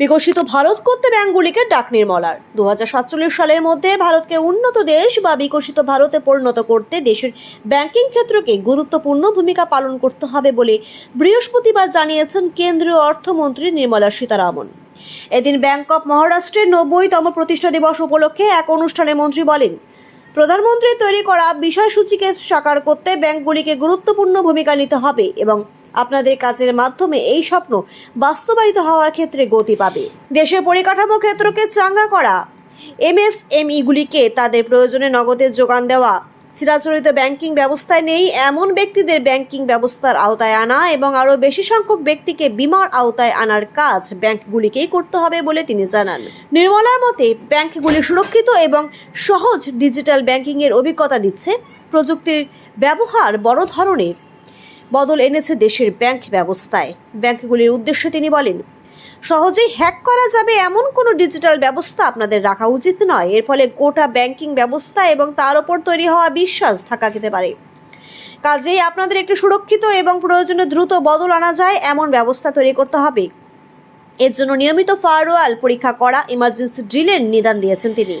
বিকশিত ভারত করতে ব্যাঙ্কগুলিকে ডাক নির্মলার। দু হাজার সাতচল্লিশ সালের মধ্যে ভারতকে উন্নত দেশ বা বিকশিত ভারতে পরিণত করতে দেশের ব্যাংকিং ক্ষেত্রকে গুরুত্বপূর্ণ ভূমিকা পালন করতে হবে বলে বৃহস্পতিবার জানিয়েছেন কেন্দ্রীয় অর্থমন্ত্রী নির্মলা সীতারামন। এদিন ব্যাংক অফ মহারাষ্ট্রের নব্বইতম প্রতিষ্ঠা দিবস উপলক্ষে এক অনুষ্ঠানে মন্ত্রী বলেন প্রধানমন্ত্রী তৈরি করা বিষয়সূচিকে সাকার করতে ব্যাংকগুলিকে গুরুত্বপূর্ণ ভূমিকা নিতে হবে এবং আপনাদের কাজের মাধ্যমে এই স্বপ্ন বাস্তবায়িত হওয়ার ক্ষেত্রে গতি পাবে। দেশের পরিকাঠামো ক্ষেত্রকে চাঙ্গা করা এমএসএমইগুলিকে তাদের প্রয়োজনে নগদের যোগান দেওয়া চিরাচরিত ব্যাংকিং ব্যবস্থায় নেই, এমন ব্যক্তিদের ব্যাংকিং ব্যবস্থার আওতায় আনা এবং আরও বেশি সংখ্যক ব্যক্তিকে বিমার আওতায় আনার কাজ ব্যাংকগুলিকেই করতে হবে বলে তিনি জানান। নির্মলার মতে, ব্যাংকগুলি সুরক্ষিত এবং সহজ ডিজিটাল ব্যাংকিংয়ের অভিজ্ঞতা দিচ্ছে। প্রযুক্তির ব্যবহার বড় ধরনের বদল এনেছে দেশের ব্যাংক ব্যবস্থায়। ব্যাংকগুলির উদ্দেশ্যে তিনি বলেন সহজেই হ্যাক করা যাবে এমন কোনো ডিজিটাল ব্যবস্থা আপনাদের রাখা উচিত নয়। এর ফলে গোটা ব্যাংকিং ব্যবস্থা এবং তার ওপর তৈরি হওয়া বিশ্বাস থাকা যেতে পারে। কাজেই আপনাদের একটি সুরক্ষিত এবং প্রয়োজনে দ্রুত বদল আনা যায়, এমন ব্যবস্থা তৈরি করতে হবে। এর জন্য নিয়মিত ফায়ারওয়াল পরীক্ষা করা ইমার্জেন্সি ড্রিলের নিদান দিয়েছেন তিনি।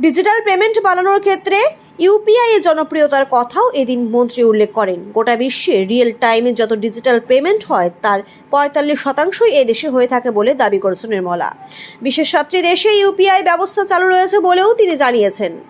ডিজিটাল পেমেন্ট বানানোর ক্ষেত্রে ইউপিআই এর জনপ্রিয়তার কথাও এদিন মন্ত্রী উল্লেখ করেন। গোটা বিশ্বে রিয়েল টাইমে যত ডিজিটাল পেমেন্ট হয়, তার পঁয়তাল্লিশ শতাংশই দেশে হয়ে থাকে বলে দাবি করেছেন নির্মলা। বিশ্বের সাতটি দেশে ইউপিআই ব্যবস্থা চালু রয়েছে বলেও তিনি জানিয়েছেন।